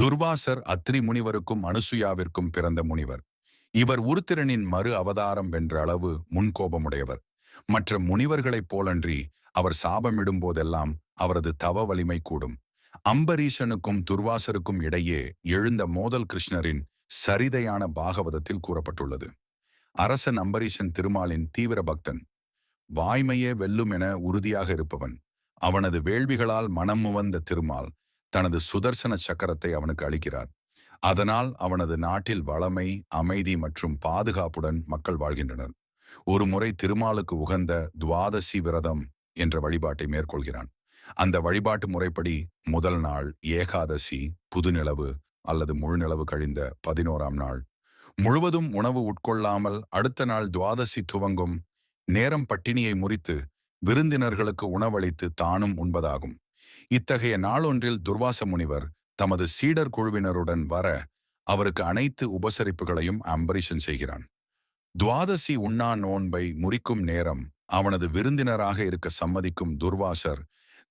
துர்வாசர் அத்ரி முனிவருக்கும் அனுசுயாவிற்கும் பிறந்த முனிவர். இவர் உருத்திரனின் மறு அவதாரம் வென்ற அளவு முன்கோபமுடையவர். மற்ற முனிவர்களைப் போலன்றி அவர் சாபமிடும் போதெல்லாம் அவரது தவ வலிமை கூடும். அம்பரீஷனுக்கும் துர்வாசருக்கும் இடையே எழுந்த மோதல் கிருஷ்ணரின் சரிதையான பாகவதத்தில் கூறப்பட்டுள்ளது. அரசன் அம்பரீஷன் திருமாலின் தீவிர பக்தன். வாய்மையே வெல்லும் என உறுதியாக இருப்பவன். அவனது வேள்விகளால் மனம் முவந்த திருமால் தனது சுதர்சன சக்கரத்தை அவனுக்கு அளிக்கிறார். அதனால் அவனது நாட்டில் வளமை அமைதி மற்றும் பாதுகாப்புடன் மக்கள் வாழ்கின்றனர். ஒரு முறை திருமாலுக்கு உகந்த துவாதசி விரதம் என்ற வழிபாட்டை மேற்கொள்கிறான். அந்த வழிபாட்டு முறைப்படி முதல் நாள் ஏகாதசி புதுநிலவு அல்லது முழுநிலவு கழிந்த பதினோராம் நாள். முழுவதும் உணவு உட்கொள்ளாமல் அடுத்த நாள் துவாதசி துவங்கும் நேரம் பட்டினியை முறித்து விருந்தினர்களுக்கு உணவளித்து தானும் உண்பதாகும். இத்தகைய நாளொன்றில் துர்வாச முனிவர் தமது சீடர் குழுவினருடன் வர அவருக்கு அனைத்து உபசரிப்புகளையும் அம்பரீஷன் செய்கிறான். துவாதசி உண்ணா நோன்பை முறிக்கும் நேரம் அவனது விருந்தினராக இருக்க சம்மதிக்கும் துர்வாசர்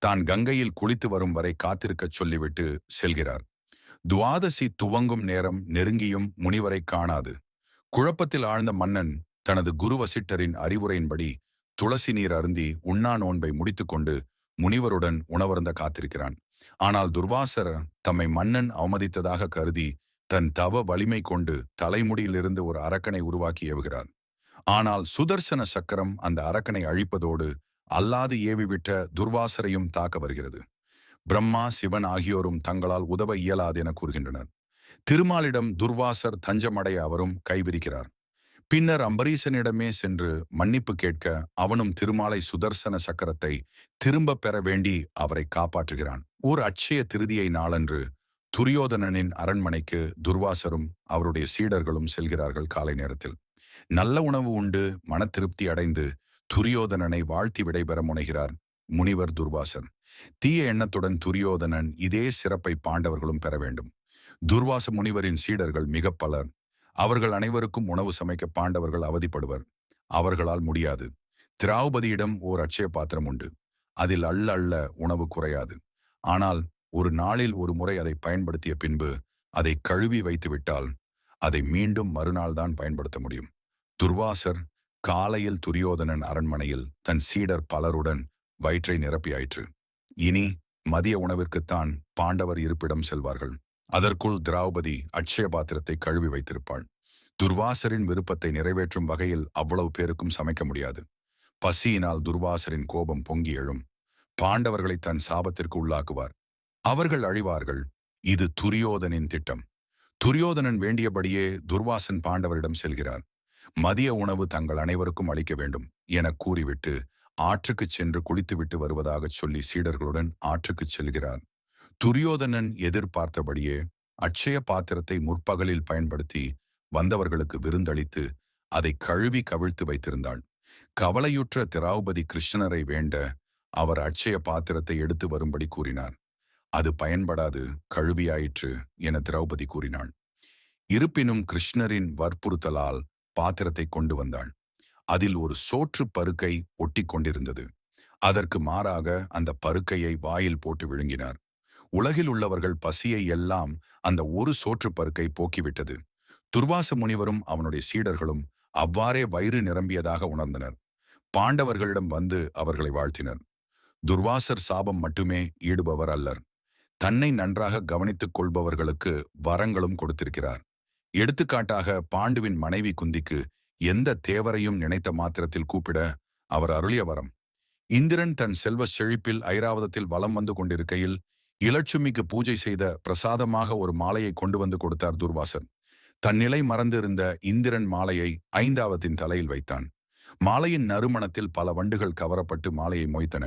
தான் கங்கையில் குளித்து வரும் வரை காத்திருக்கச் சொல்லிவிட்டு செல்கிறார். துவாதசி துவங்கும் நேரம் நெருங்கியும் முனிவரை காணாது. குழப்பத்தில் ஆழ்ந்த மன்னன் தனது குரு வசிட்டரின் அறிவுரையின்படி துளசி நீர் அருந்தி உண்ணா நோன்பை முடித்துக்கொண்டு முனிவருடன் உணவருந்த காத்திருக்கிறான். ஆனால் துர்வாசர் தம்மை மன்னன் அவமதித்ததாக கருதி தன் தவ வலிமை கொண்டு தலைமுடியிலிருந்து ஒரு அரக்கனை உருவாக்கி ஏவுகிறார். ஆனால் சுதர்சன சக்கரம் அந்த அரக்கனை அழிப்பதோடு அல்லாது ஏவிவிட்ட துர்வாசரையும் தாக்க வருகிறது. பிரம்மா சிவன் ஆகியோரும் தங்களால் உதவ இயலாது என கூறுகின்றனர். திருமாலிடம் துர்வாசர் தஞ்சமடைய அவரும் கைவிரிக்கிறார். பின்னர் அம்பரீசனிடமே சென்று மன்னிப்பு கேட்க அவனும் திருமாலை சுதர்சன சக்கரத்தை திரும்ப பெற வேண்டி அவரை காப்பாற்றுகிறான். ஓர் அட்சய திருதியை நாளன்று துரியோதனனின் அரண்மனைக்கு துர்வாசரும் அவருடைய சீடர்களும் செல்கிறார்கள் காலை நேரத்தில். நல்ல உணவு உண்டு மன திருப்தி அடைந்து துரியோதனனை வாழ்த்தி விடைபெற முனைகிறார் முனிவர் துர்வாசன் தீய எண்ணத்துடன் துரியோதனன் இதே சிறப்பை பாண்டவர்களும் பெற வேண்டும். துர்வாச முனிவரின் சீடர்கள் மிக பலர் அவர்கள் அனைவருக்கும் உணவு சமைக்க பாண்டவர்கள் அவதிப்படுவர். அவர்களால் முடியாது. திராவுபதியிடம் ஓர் அட்சய பாத்திரம் உண்டு. அதில் அள்ள அள்ள உணவு குறையாது. ஆனால் ஒரு நாளில் ஒரு முறை அதை பயன்படுத்திய பின்பு அதை கழுவி வைத்துவிட்டால் அதை மீண்டும் மறுநாள் தான் பயன்படுத்த முடியும். துர்வாசர் காலையில் துரியோதனன் அரண்மனையில் தன் சீடர் பலருடன் வயிற்றை நிரப்பியாயிற்று. இனி மதிய உணவிற்குத்தான் பாண்டவர் இருப்பிடம் செல்வார்கள். அதற்குள் திராபதி அட்சய பாத்திரத்தை கழுவி வைத்திருப்பாள். துர்வாசரின் விருப்பத்தை நிறைவேற்றும் வகையில் அவ்வளவு பேருக்கும் சமைக்க முடியாது. பசியினால் துர்வாசரின் கோபம் பொங்கி எழும். பாண்டவர்களை தன் சாபத்திற்கு உள்ளாக்குவார். அவர்கள் அழிவார்கள். இது துரியோதனின் திட்டம். துரியோதனன் வேண்டியபடியே துர்வாசன் பாண்டவரிடம் செல்கிறார். மதிய உணவு தங்கள் அனைவருக்கும் அளிக்க வேண்டும் என கூறிவிட்டு ஆற்றுக்குச் சென்று குளித்துவிட்டு வருவதாகச் சொல்லி சீடர்களுடன் ஆற்றுக்குச் செல்கிறார். துரியோதனன் எதிர்பார்த்தபடியே அட்சய பாத்திரத்தை முற்பகலில் பயன்படுத்தி வந்தவர்களுக்கு விருந்தளித்து அதை கழுவி கவிழ்த்து வைத்திருந்தாள். கவலையுற்ற திராவுபதி கிருஷ்ணரை வேண்ட அவர் அட்சய பாத்திரத்தை எடுத்து வரும்படி கூறினார். அது பயன்படாது கழுவியாயிற்று என திரௌபதி கூறினாள். இருப்பினும் கிருஷ்ணரின் வற்புறுத்தலால் பாத்திரத்தை கொண்டு வந்தாள். அதில் ஒரு சோற்று பருக்கை ஒட்டி கொண்டிருந்தது. அதற்கு மாறாக அந்த பருக்கையை வாயில் போட்டு விழுங்கினார். உலகில் உள்ளவர்கள் பசியை எல்லாம் அந்த ஒரு சோற்று பருக்கை போக்கிவிட்டது. துர்வாச முனிவரும் அவனுடைய சீடர்களும் அவ்வாறே வயிறு நிரம்பியதாக உணர்ந்தனர். பாண்டவர்களிடம் வந்து அவர்களை வாழ்த்தினர். துர்வாசர் சாபம் மட்டுமே ஈடுபவர் அல்லர். தன்னை நன்றாக கவனித்துக் கொள்பவர்களுக்கு வரங்களும் கொடுத்திருக்கிறார். எடுத்துக்காட்டாக பாண்டுவின் மனைவி குந்திக்கு எந்த தேவரையும் நினைத்த மாத்திரத்தில் கூப்பிட அவர் அருளிய வரம். இந்திரன் தன் செல்வ செழிப்பில் ஐராவதத்தில் வலம் வந்து கொண்டிருக்கையில் இலட்சுமிக்கு பூஜை செய்த பிரசாதமாக ஒரு மாலையை கொண்டு வந்து கொடுத்தார் துர்வாசன். தன் நிலை மறந்திருந்த இந்திரன் மாலையை ஐந்தாவத்தின் தலையில் வைத்தான். மாலையின் நறுமணத்தில் பல வண்டுகள் கவரப்பட்டு மாலையை மொய்த்தன.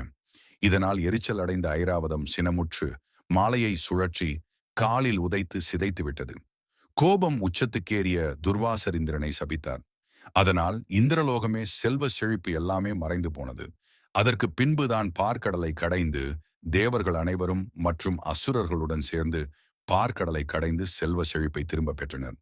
இதனால் எரிச்சல் அடைந்த ஐராவதம் சினமுற்று மாலையை சுழற்றி காலில் உதைத்து சிதைத்து விட்டது. கோபம் உச்சத்துக்கேறிய துர்வாசர் இந்திரனை சபித்தார். அதனால் இந்திரலோகமே செல்வ செழிப்பு எல்லாமே மறைந்து போனது. அதற்கு பின்புதான் பார்க்கடலை கடைந்து தேவர்கள் அனைவரும் மற்றும் அசுரர்களுடன் சேர்ந்து பார்க்கடலை கடைந்து செல்வ செழிப்பை திரும்ப பெற்றனர்.